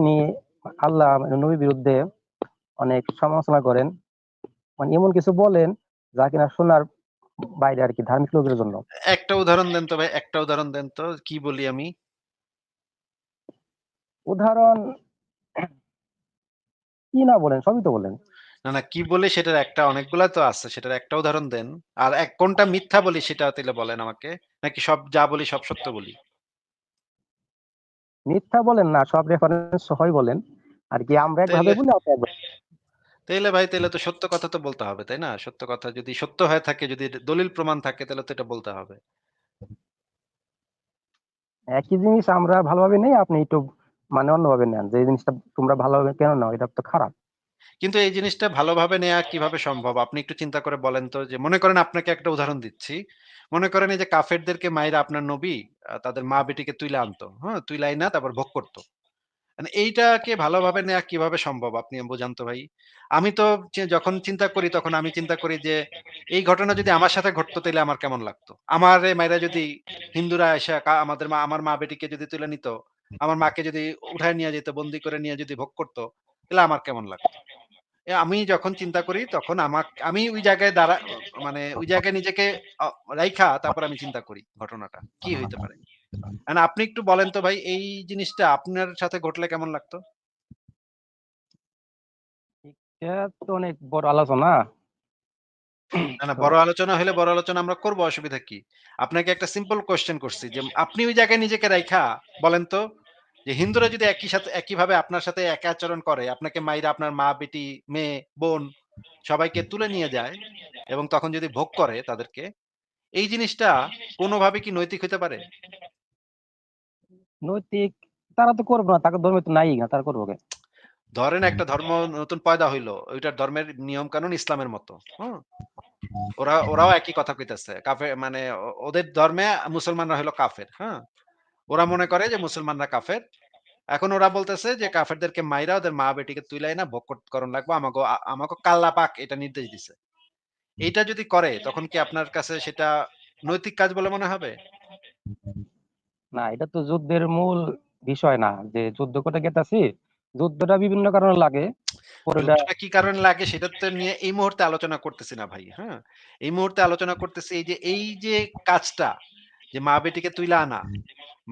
আপনি আল্লাহ মানে নবীর বিরুদ্ধে অনেক সমালোচনা করেন। মানে এমন কিছু বলেন যা কিনা শোনার বাইরে আর কি ধার্মিক লোকের জন্য। একটা উদাহরণ দেন তো ভাই একটা উদাহরণ দেন তো কি বলি আমি? উদাহরণ কি না বলেন সবই তো বলেন। না না কি বলে সেটার একটা অনেকগুলা তো আছে সেটার একটা উদাহরণ দেন। আর এক কোনটা মিথ্যা বলি সেটা তাহলে বলেন আমাকে নাকি সব যা বলি সব সত্য বলি? মিথ্যা বলেন না সব রেফারেন্স সহই বলেন। আর কি আমরা একভাবে তাইলে- বলি আপনি একভাবে তাইলে ভাই তাহলে তো সত্য কথা তো বলতে হবে তাই না? সত্য কথা যদি সত্য হয়ে থাকে যদি দলিল প্রমাণ থাকে তাহলে তো এটা বলতে হবে। একই জিনিস আমরা ভালোভাবে নেই আপনি একটু মানে অন্যভাবে নেন। যে এই জিনিসটা তোমরা ভালোভাবে কেন নাও এটা তো খারাপ। কিন্তু এই জিনিসটা ভালোভাবে নেওয়া কীভাবে সম্ভব? আপনি একটু চিন্তা করে বলেন তো যে মনে করেন আপনাকে একটা উদাহরণ দিচ্ছি। মনে করেন এই যে কাফেরদেরকে মাইরা আপনার নবী তাদের মা বেটিকে তুইলে আনতো হ্যাঁ তুইলাই না তারপর ভোগ করতো। মানে এইটাকে ভালোভাবে নেওয়া কীভাবে সম্ভব, আপনি বোঝান তো ভাই? আমি তো যখন চিন্তা করি, তখন আমি চিন্তা করি যে, এই ঘটনা যদি আমার সাথে ঘটতো তাহলে আমার কেমন লাগতো? আমার মায়েরা যদি, হিন্দুরা এসে আমাদের মা, আমার মা বেটিকে যদি তুলে নিত, আমার মাকে যদি উঠায় নিয়ে যেত বন্দি করে নিয়ে যদি ভোগ করতো তাহলে আমার কেমন লাগতো? আমি যখন চিন্তা করি তখন আমার আমি ওই জায়গায় দাঁড়া মানে ওই জায়গায় নিজেকে রাইখা তারপর আমি চিন্তা করি ঘটনাটা কি হইতে পারে। আপনি একটু বলেন তো ভাই এই জিনিসটা আপনার সাথে ঘটলে কেমন লাগতো? তো অনেক বড় আলোচনা। না না বড় আলোচনা হলে বড় আলোচনা আমরা করব অসুবিধা কি? আপনাকে একটা সিম্পল কোশ্চেন করছি যে আপনি ওই জায়গায় নিজেকে রাইখা বলেন তো যে হিন্দুরা যদি একই সাথে একই ভাবে আপনার সাথে এক আচরণ করে আপনাকে মাইরা আপনার মা বেটি মেয়ে বোন সবাইকে তুলে নিয়ে যায় এবং তখন যদি ভোগ করে তাদেরকে এই জিনিসটা কোনোভাবে কি নৈতিক হতে পারে? নৈতিক তারা তো করব না তাকে ধর্মে তো নাই না তারা করব ধরেন একটা ধর্ম নতুন পয়দা হইল ওইটার ধর্মের নিয়ম কানুন ইসলামের মতো ওরা ওরাও একই কথা কইতাছে কাফের মানে ওদের ধর্মে মুসলমানরা হলো কাফের হ্যাঁ? ওরা মনে করে যে মুসলমানরা কাফের। এখন ওরা বলতেছে যে কাফেরদেরকে মাইরা ওদের মা বেটিকে তুইলাই না ভোগ করণ লাগবো। আমাকে আমাকে কাল্লা পাক এটা নির্দেশ দিছে। এইটা যদি করে তখন কি আপনার কাছে সেটা নৈতিক কাজ বলে মনে হবে? না এটা তো যুদ্ধের মূল বিষয় না। যে যুদ্ধ করে গেতাছি যুদ্ধটা বিভিন্ন কারণে লাগে। কি কারণে লাগে সেটা তো নিয়ে এই মুহূর্তে আলোচনা করতেছি না ভাই হ্যাঁ? এই মুহূর্তে আলোচনা করতেছি এই যে এই যে কাজটা যে মা বেটিকে তুইলা আনা,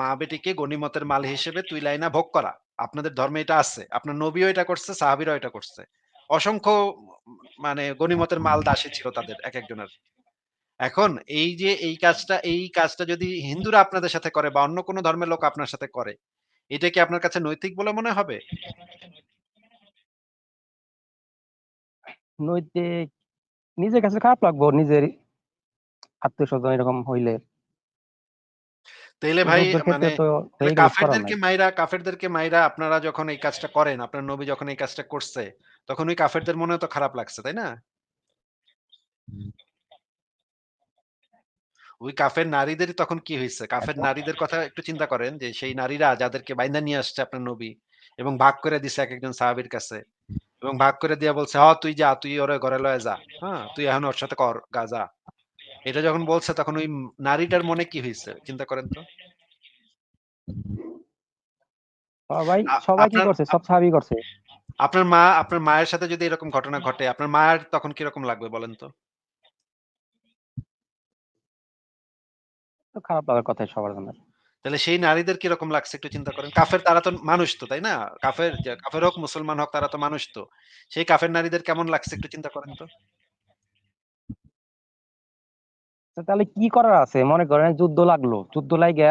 মা বেটিকে গনিমতের মাল হিসেবে তুইলাই না ভোগ করা। আপনাদের ধর্মে এটা আছে, আপনার নবীও এটা করছে, সাহাবিরাও এটা করছে। অসংখ্য মানে গনিমতের মাল দাসী ছিল তাদের এক একজনের। এখন এই যে এই কাজটা এই কাজটা যদি হিন্দুরা আপনাদের সাথে করে বা অন্য কোনো ধর্মের লোক আপনার সাথে করে, এটা কি আপনার কাছে নৈতিক বলে মনে হবে? নৈতিক, নিজের কাছে খারাপ লাগবো, নিজের আত্মীয় স্বজন এরকম হইলে। তাইলে ভাই মানে করার কাফেরদেরকে মাইরা কাফেরদেরকে মাইরা আপনারা যখন এই কাজটা করেন আপনার নবী যখন এই কাজটা করছে তখন ওই কাফেরদের মনে তো খারাপ লাগছে তাই না? ওই কাফের নারীদের তখন কি হয়েছে কাফের নারীদের কথা একটু চিন্তা করেন যে সেই নারীরা যাদেরকে বাইন্দা নিয়ে আসছে আপনার নবী এবং ভাগ করে দিছে এক একজন সাহাবীর কাছে এবং ভাগ করে দিয়া বলছে হ তুই যা তুই ওরে ঘরে লয়ে যা। হ্যাঁ তুই এখন ওর সাথে কর গাজা এটা যখন বলছে তখন ওই নারীটার মনে কি হয়েছে চিন্তা করেন তো। সবাই সবাই কি করছে? সব সাহাবি করছে। আপনার মা আপনার মায়ের সাথে যদি এরকম ঘটনা ঘটে আপনার মায়ের তখন কীরকম লাগবে বলেন তো? খারাপ লাগার কথাই সবার জন্য। তাহলে সেই নারীদের কীরকম লাগছে একটু চিন্তা করেন? কাফের তারা তো মানুষ তো তাই না? কাফের কাফের হোক মুসলমান হোক তারা তো মানুষ তো। সেই কাফের নারীদের কেমন লাগছে একটু চিন্তা করেন তো তো তাহলে কি করার আছে? মনে করেন যুদ্ধ লাগল। যুদ্ধ লাগে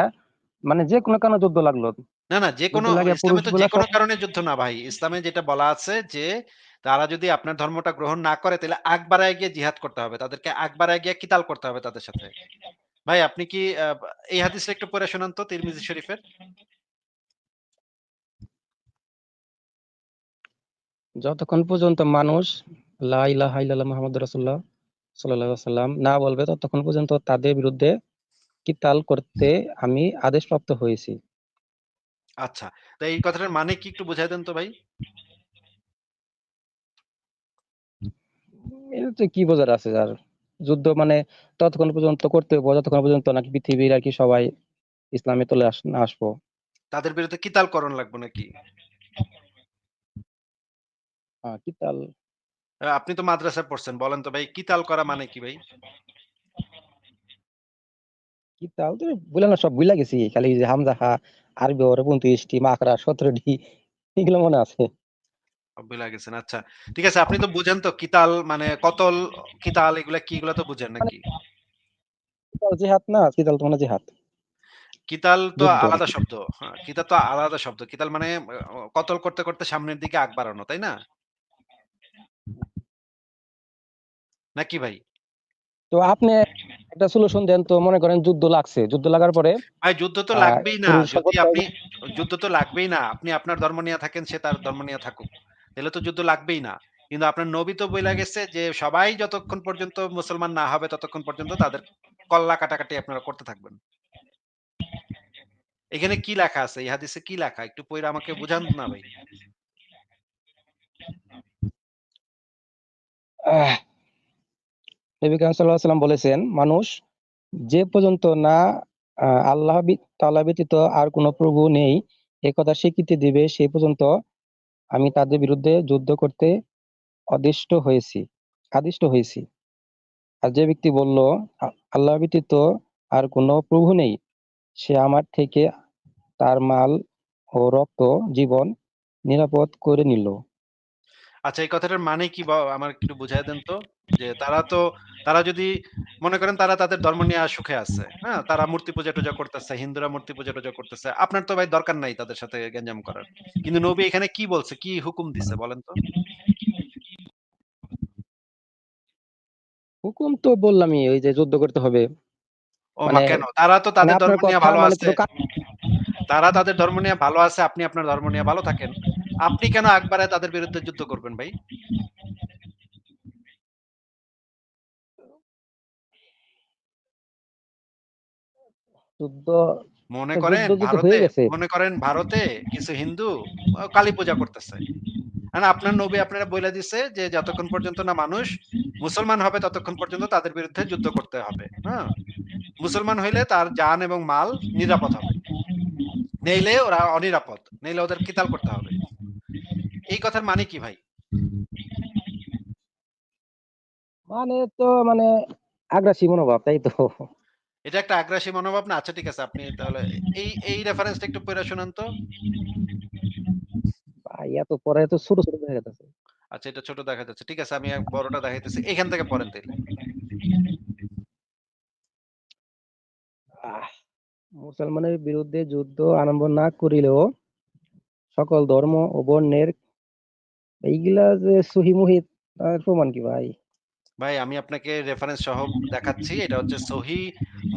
মানে যে কোনো কারণে যুদ্ধ লাগল। না না যে কোনো ইসলামে তো যে কোনো কারণে যুদ্ধ না ভাই। ইসলামে যেটা বলা আছে যে তারা যদি আপনার ধর্মটা গ্রহণ না করে তাহলে আগ বাড়ায় গিয়ে জিহাদ করতে হবে। তাদেরকে আগ বাড়ায় গিয়ে কিতাল করতে হবে তাদের সাথে। ভাই আপনি কি এই হাদিসটা একটু পড়ে শোনান তো তিরমিজি শরীফের? যতক্ষণ পর্যন্ত মানুষ লা ইলাহা ইল্লাল্লাহ মুহাম্মাদুর রাসূলুল্লাহ আলাইহি না বলবে ততক্ষণ পর্যন্ত তাদের বিরুদ্ধে কিতাল করতে আমি আদেশপ্রাপ্ত হয়েছি। আচ্ছা তো এই কথাটার মানে কি একটু বুঝাই দেন তো ভাই? এটা কি বোঝার আছে আর? যুদ্ধ মানে ততক্ষণ পর্যন্ত করতে হবে যতক্ষণ পর্যন্ত নাকি পৃথিবীর আর কি সবাই ইসলামে চলে আস না আসব। তাদের বিরুদ্ধে কিতাল করণ লাগবে নাকি? আ কিতাল আপনি তো মাদ্রাসায় পড়ছেন। বলেন তো ভাই কিতাল করা মানে কি ভাই? কিতাল তো না সব গেছি। খালি যে হামজা, হা, আরবি ওরে ২৫ টি, মাকড়া ১৭ টি এগুলো মনে আছে। গেছেন। আচ্ছা। ঠিক আছে আপনি তো বুঝেন তো কিতাল মানে কতল, কিতাল এগুলা কি এগুলা তো বুঝেন মানে নাকি? কিতাল জিহাদ না? কিতাল তো মানে জিহাদ। কিতাল তো আলাদা শব্দ। হ্যাঁ, কিতাল তো আলাদা শব্দ। কিতাল মানে কতল করতে, করতে সামনের দিকে আগ বাড়ানো, তাই না? নাকি ভাই? তো আপনি একটা সলিউশন দেন তো মনে করেন যুদ্ধ লাগছে। যুদ্ধ লাগার পরে ভাই যুদ্ধ তো লাগবেই না। যদি আপনি যুদ্ধ তো লাগবেই না। আপনি আপনার ধর্ম নিয়ে থাকেন, সে তার ধর্ম নিয়ে থাকুক। তাহলে তো যুদ্ধ লাগবেই না। কিন্তু আপনার নবী তো বইলা গেছে যে সবাই যতক্ষণ পর্যন্ত মুসলমান না হবে ততক্ষণ পর্যন্ত তাদের কল্লা কাটাকাটি আপনারা করতে থাকবেন। এখানে কি লেখা আছে? এই হাদিসে কি লেখা? একটু পইড়া আমাকে বুঝান না ভাই। নবী সাল্লাল্লাহু সাল্লাম বলেছেন, মানুষ যে পর্যন্ত না আল্লাহ বি তাআলা ব্যতীত আর কোন প্রভু নেই এ কথা স্বীকৃতি দিবে সেই পর্যন্ত আমি তাদের বিরুদ্ধে যুদ্ধ করতে অদিষ্ট হয়েছি আদিষ্ট হয়েছি। আর যে ব্যক্তি বলল আল্লাহ ব্যতীত আর কোনো প্রভু নেই, সে আমার থেকে তার মাল ও রক্ত, জীবন নিরাপদ করে নিল। আচ্ছা এই কথাটার মানে কি বা আমার একটু বুঝায় দেন তো? যে তারা তো তারা যদি মনে করেন তারা তাদের ধর্ম নিয়ে সুখে আছে। হ্যাঁ? তারা মূর্তি পূজা-টুজা করতেছে, হিন্দুরা মূর্তি পূজা-টুজা করতেছে। আপনার তো ভাই দরকার নাই তাদের সাথে গ্যাঞ্জাম করার। কিন্তু নবী এখানে কি বলছে? কি হুকুম দিছে বলেন তো? হুকুম তো বললামই ওই যে যুদ্ধ করতে হবে। ও মা মানে কেন? তারা তো মানে তাদের ধর্ম নিয়ে ভালো মানে আছে। তারা তাদের ধর্ম নিয়ে ভালো আছে, আপনি আপনার ধর্ম নিয়ে ভালো থাকেন। আপনি কেন বাড়ায় তাদের বিরুদ্ধে যুদ্ধ করবেন ভাই? যুদ্ধ মনে করেন ভারতে মনে করেন ভারতে কিছু হিন্দু কালী পূজা করতেছে। আর আপনার নবী আপনারা বইলা দিছে যে যতক্ষণ পর্যন্ত না মানুষ মুসলমান হবে ততক্ষণ পর্যন্ত তাদের বিরুদ্ধে যুদ্ধ করতে হবে। হ্যাঁ? মুসলমান হইলে তার জান এবং মাল নিরাপদ হবে। নইলে ওরা অনিরাপদ। নেইলে ওদের কিতাল করতে হবে। এই কথার মানে কি ভাই? মানে তো মানে আগ্রাসী মনোভাব, তাই তো? এটা একটা আগ্রাসী মনোভাব না? আচ্ছা ঠিক আছে আপনি তাহলে এই, এই রেফারেন্সটা একটু পইড়া শোনান তো। ভাই এত পড়া এত ছোট, ছোট দেখা যাইতেছে। আচ্ছা এটা ছোট দেখা যাচ্ছে। ঠিক আছে আমি বড়টা দেখাইতেছি। এখান থেকে পড়েন তাইলে। আহ মুসলমানের বিরুদ্ধে যুদ্ধ আরম্ভ না করিলেও সকল ধর্ম ও বর্ণের এইগুলা যে সহি মুহিত তার প্রমাণ কি ভাই? ভাই আমি আপনাকে রেফারেন্স সহ দেখাচ্ছি। এটা হচ্ছে সহিহ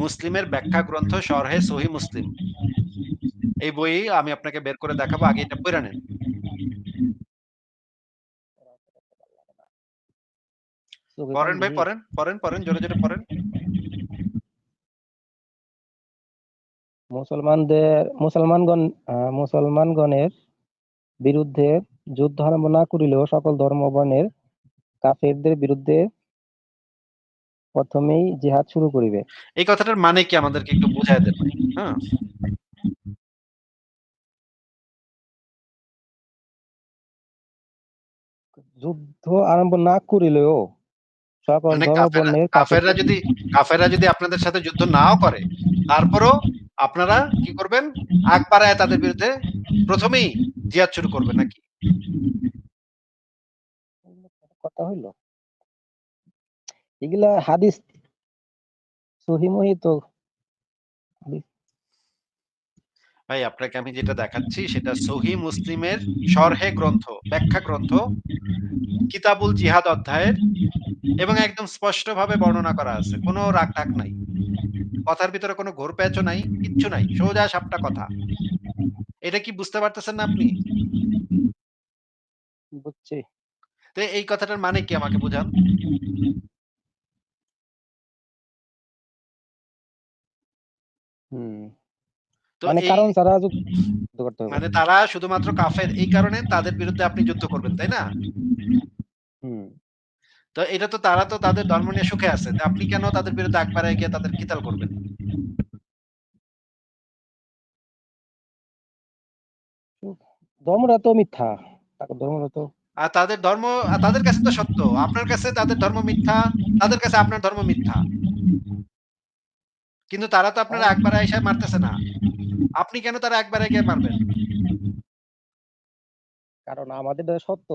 মুসলিমের ব্যাখ্যা গ্রন্থ শরহে সহিহ মুসলিম। এই বই আমি আপনাকে বের করে দেখাবো। আগে এটা পইড়া নেন। পড়েন ভাই পড়েন, পড়েন, পড়েন জোরে, জোরে পড়েন। মুসলমানদের মুসলমানগণ মুসলমানগণের বিরুদ্ধে যুদ্ধ আরম্ভ না করিলেও সকল ধর্ম ও বর্ণের কাফেরদের বিরুদ্ধে প্রথমেই জিহাদ শুরু করিবে। এই কথাটার মানে কি আমাদেরকে একটু বুঝায় দেন হ্যাঁ? যুদ্ধ আরম্ভ না করিলেও সকল মানে কাফেররা যদি কাফেররা যদি আপনাদের সাথে যুদ্ধ নাও করে, তারপরেও আপনারা কি করবেন? আগ বাড়ায় তাদের বিরুদ্ধে ১ম এই জিহাদ শুরু করবেন নাকি? কথা হইল। এগুলা হাদিস সহি মহিত ভাই আপনাকে আমি যেটা দেখাচ্ছি সেটা সহি মুসলিমের শরহে গ্রন্থ, ব্যাখ্যা গ্রন্থ কিতাবুল জিহাদ অধ্যায়ের এবং একদম স্পষ্টভাবে বর্ণনা করা আছে। কোনো রাগ-ঢাক নাই। কথার ভিতরে কোন ঘোরপ্যাচও নাই, কিচ্ছু নাই। সোজা সাপটা কথা। এটা কি বুঝতে পারতেছেন না আপনি? বুঝছি। তো এই কথাটার মানে কি আমাকে বুঝান? হুম। তো মানে এই কারণ ছাড়া যুদ্ধ করতে হবে। মানে তারা শুধুমাত্র কাফের এই কারণে তাদের বিরুদ্ধে আপনি যুদ্ধ করবেন, তাই না? হুম। তো এটা তো তারা তো তাদের ধর্ম নিয়ে সুখে আছে। আপনি কেন তাদের বিরুদ্ধে আগ বাড়ায় গিয়ে তাদের কিতাল করবেন? ধর্মটা তো মিথ্যা। ধর্মটা তো আর তাদের ধর্ম তাদের কাছে তো সত্য। আপনার কাছে তাদের ধর্ম মিথ্যা, তাদের কাছে আপনার ধর্ম মিথ্যা। কিন্তু তারা তো আপনারা একবারে আইসা মারতেছে না। আপনি কেন তারা একবারে গিয়ে মারবেন? কারণ আমাদের সত্য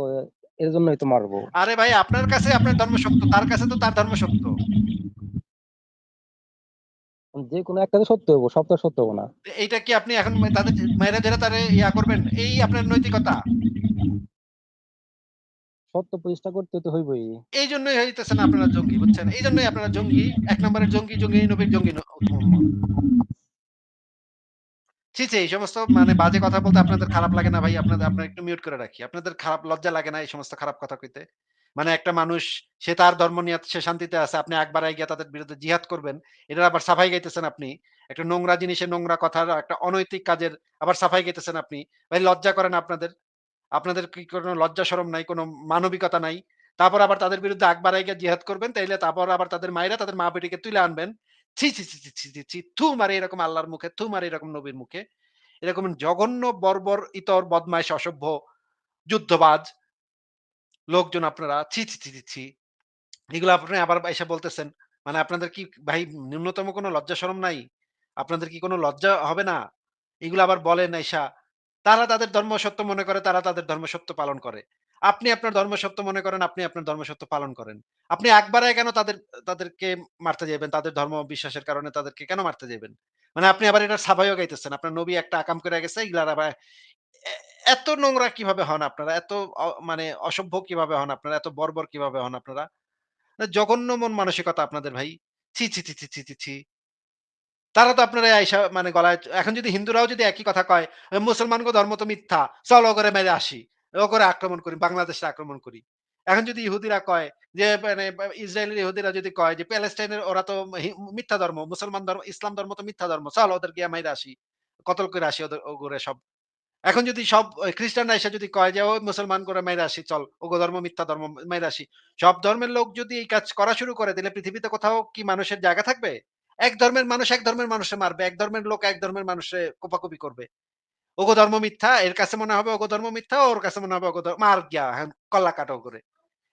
এর জন্যই তো মারবো। আরে ভাই আপনার কাছে আপনার ধর্ম সত্য, তার কাছে তো তার ধর্ম সত্য। যেকোনো একটা তো সত্য হইব, সবটা সত্য হব না। এইটা কি আপনি এখন তাদের মাইরা ধইরা তারে ইয়া করবেন? এই আপনার নৈতিকতা? সত্য প্রতিষ্ঠা করতে তো হইবই। এইজন্যই হইতেছেন আপনারা জঙ্গি, বুঝছেন? এইজন্যই আপনারা জঙ্গি। ১ নম্বরের জঙ্গি, জঙ্গি এই নবীর জঙ্গি। ছি, ছি এই সমস্ত মানে বাজে কথা বলতে আপনাদের খারাপ লাগে না ভাই? আপনাদের আপনারা একটু মিউট করে রাখি। আপনাদের খারাপ লজ্জা লাগে না এই সমস্ত খারাপ কথা কইতে? মানে একটা মানুষ সে তার ধর্ম নিয়ে সে শান্তিতে আছে। আপনি বাড়ায় গিয়া তাদের বিরুদ্ধে জিহাদ করবেন। এটা আবার সাফাই গাইতেছেন আপনি। একটা নোংরা জিনিসের নোংরা কথার একটা অনৈতিক কাজের আবার সাফাই গাইতেছেন আপনি। ভাই লজ্জা করেন আপনাদের? আপনাদের কি কোনো লজ্জা শরম নাই? কোনো মানবিকতা নাই? তারপর আবার তাদের বিরুদ্ধে আগ বাড়ায় জিহাদ করবেন। তাইলে তারপর আবার তাদের মাইরা তাদের মা-বেটিকে তুলে আনবেন। ছি, ছি, ছি, ছি, ছি, ছি। থু মারে এরকম আল্লাহর মুখে, থু মারে এরকম নবীর মুখে। এরকম জঘন্য বর্বর, ইতর, বদমাইশ, অসভ্য, যুদ্ধবাজ লোকজন আপনারা। ছি, ছি, ছি, ছি। এগুলো আপনি আবার এসে বলতেছেন। মানে আপনাদের কি ভাই ন্যূনতম কোনো লজ্জা শরম নাই? আপনাদের কি কোনো লজ্জা হবে না? এগুলো আবার বলেন আইসা। তারা তাদের ধর্ম সত্য মনে করে, তারা তাদের ধর্ম সত্য পালন করে। আপনি আপনার ধর্ম সত্য মনে করেন, আপনি আপনার ধর্ম সত্য পালন করেন। আপনি বাড়ায় কেন তাদের তাদেরকে মারতে যাইবেন? তাদের ধর্ম বিশ্বাসের কারণে তাদেরকে কেন মারতে যাইবেন? মানে আপনি আবার এটার সাফাইও গাইতেছেন। আপনার নবী একটা আকাম কইরা গেছে, এগুলার আবার এত নোংরা কীভাবে হন আপনারা? এত মানে অসভ্য কীভাবে হন আপনারা? এত বর্বর কীভাবে হন আপনারা? জঘন্য মন মানসিকতা আপনাদের ভাই। ছি, ছি, ছি, ছি, ছি, ছি। তারা তো আপনারা আইসা মানে গলায় এখন যদি হিন্দুরাও যদি একই কথা কয়, এ মুসলমানগো ধর্ম তো মিথ্যা। চল ওগরে মেরে আসি। ওগরে আক্রমণ করি, বাংলাদেশে আক্রমণ করি। এখন যদি ইহুদিরা কয় যে মানে ইসরায়েলের ইহুদিরা যদি কয় যে প্যালেস্টাইনের ওরা তো মিথ্যা ধর্ম, মুসলমান ধর্ম, ইসলাম ধর্ম তো মিথ্যা ধর্ম। চল ওদের গিয়া মাইরা আসি। কতল করে আসি ওদের ওগরে সব। এখন যদি সব খ্রিস্টানরা এসে যদি কয় যে, "ওই মুসলমান করে মাইরা আসি চল। ওগো ধর্ম মিথ্যা ধর্ম মাইরা আসি।" সব ধর্মের লোক যদি এই কাজ করা শুরু করে তাহলে পৃথিবীতে কোথাও কি মানুষের জায়গা থাকবে? এক ধর্মের মানুষ এক ধর্মের মানুষে মারবে। এক ধর্মের লোক এক ধর্মের মানুষে কোপাকুপি করবে। ওগো ধর্ম মিথ্যা, এর কাছে মনে হবে ওগো ধর্ম মিথ্যা, ওর কাছে মনে হবে মার গিয়া এখন কল্লা কাটো করে।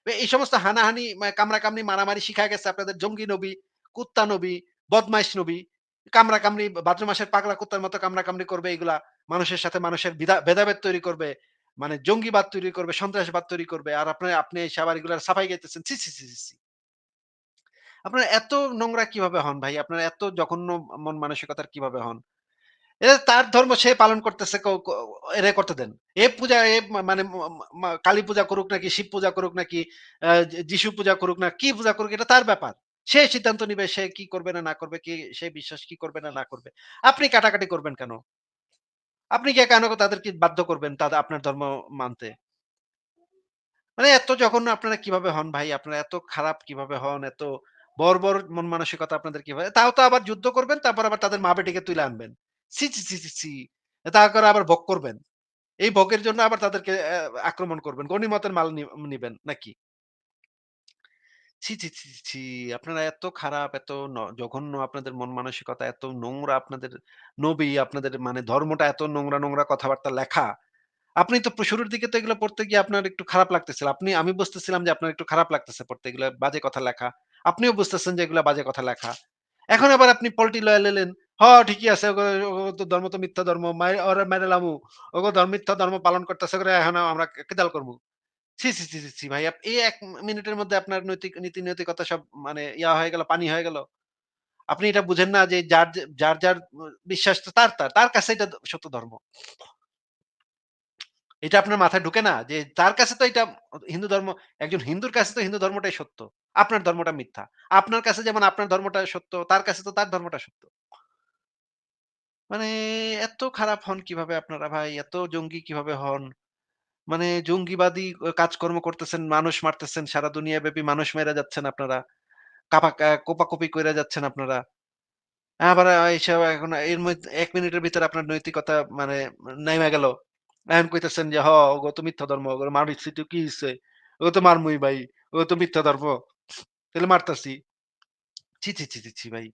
এই সমস্ত হানাহানি মা কামড়াকামড়ি মারামারি শিখায় গেছে আপনাদের জঙ্গি নবী, কুত্তা নবী, বদমাইশ নবী। কামড়াকামড়ি ভাদ্র মাসের পাগলা কুত্তার মতো কামড়াকামড়ি করবে এগুলা। মানুষের সাথে মানুষের ভেদাভেদ তৈরি করবে। মানে জঙ্গিবাদ তৈরি করবে, সন্ত্রাসবাদ তৈরি করবে। আর আপনি আপনি এসে আবার এগুলার সাফাই। ছি, ছি, ছি, ছি, ছি। আপনারা এত নোংরা কীভাবে হন ভাই? আপনারা এত জঘন্য মন মানসিকতার কীভাবে হন? তার ধর্ম সে পালন করতেছে এরে করতে দেন। এ পূজা এ মানে কালী পূজা করুক নাকি, শিব পূজা করুক নাকি, যিশু পূজা করুক না, কি পূজা করুক এটা তার ব্যাপার। সে সিদ্ধান্ত নিবে সে কি করবে না, না করবে, কি সে বিশ্বাস কি করবে না, না করবে। আপনি কাটাকাটি করবেন কেন? আপনি কে কেন তাদেরকে বাধ্য করবেন তাদে আপনার ধর্ম মানতে? মানে এত জঘন্য আপনারা কীভাবে হন ভাই? আপনারা এত খারাপ কীভাবে হন? এত বর্বর মন মানসিকতা আপনাদের কীভাবে? তাও তো আবার যুদ্ধ করবেন, তারপর আবার তাদের মা-বেটিকে তুইলা আনবেন। ছি, ছি, ছি, ছি, ছি! তারপরে আবার ভোগ করবেন। এই ভোগের জন্য আবার তাদেরকে আক্রমণ করবেন। গনিমতের মাল নিবেন নাকি? ছি, ছি, ছি, ছি! আপনারা এত খারাপ, এত জঘন্য আপনাদের মন মানসিকতা, এত নোংরা আপনাদের নবী, আপনাদের মানে ধর্মটা এত নোংরা, নোংরা কথাবার্তা লেখা। আপনি তো শুরুর দিকে তো এগুলো পড়তে গিয়ে আপনার একটু খারাপ লাগতেছিল। আপনি আমি বুঝতেছিলাম যে আপনার একটু খারাপ লাগতেছে পড়তে এগুলা বাজে কথা লেখা। আপনিও বুঝতেছেন যে এগুলা বাজে কথা লেখা। এখন আবার আপনি পল্টি লয়া লইলেন। হ ঠিকই আছে ধর্ম তো মিথ্যা ধর্ম। লামু। ওগো ধর্ম মিথ্যা ধর্ম পালন করতেছে করে এখন আমরা কেদাল করমু। ছি, ছি, ছি, ছি, ভাই এই ১ মিনিটের মধ্যে আপনার নৈতিক নীতি নৈতিকতা সব মানে ইয়া হয়ে গেল, পানি হয়ে গেল। আপনি এটা বুঝেন না যে যার, যার, যার বিশ্বাস তার, তার। তার কাছে এটা সত্য ধর্ম। এটা আপনার মাথায় ঢুকে না? যে তার কাছে তো এটা হিন্দু ধর্ম একজন হিন্দুর কাছে তো হিন্দু ধর্মটাই সত্য। আপনার ধর্মটা মিথ্যা। আপনার কাছে যেমন আপনার ধর্মটা সত্য, তার কাছে তো তার ধর্মটা সত্য। মানে এত খারাপ হন কীভাবে আপনারা ভাই? এত জঙ্গি কীভাবে হন? মানে জঙ্গিবাদী কাজকর্ম করতেছেন, মানুষ মারতেছেন, সারা দুনিয়া ব্যাপী মানুষ মেরা যাচ্ছেন আপনারা। কাপা কোপাকুপি কইরা যাচ্ছেন আপনারা। আবার আইসা এখন এর মধ্যে এক মিনিটের ভিতরে আপনার নৈতিকতা মানে নেমে গেল। এখন কইতেছেন যে, "হ ওগো তো মিথ্যা ধর্ম। ওগরে মারছি তো কি হইছে? ওগো তো মারমুই ভাই। ওগো তো মিথ্যা ধর্ম। তাহলে মারতাছি।" ছি, ছি, ছি, ছি ভাই।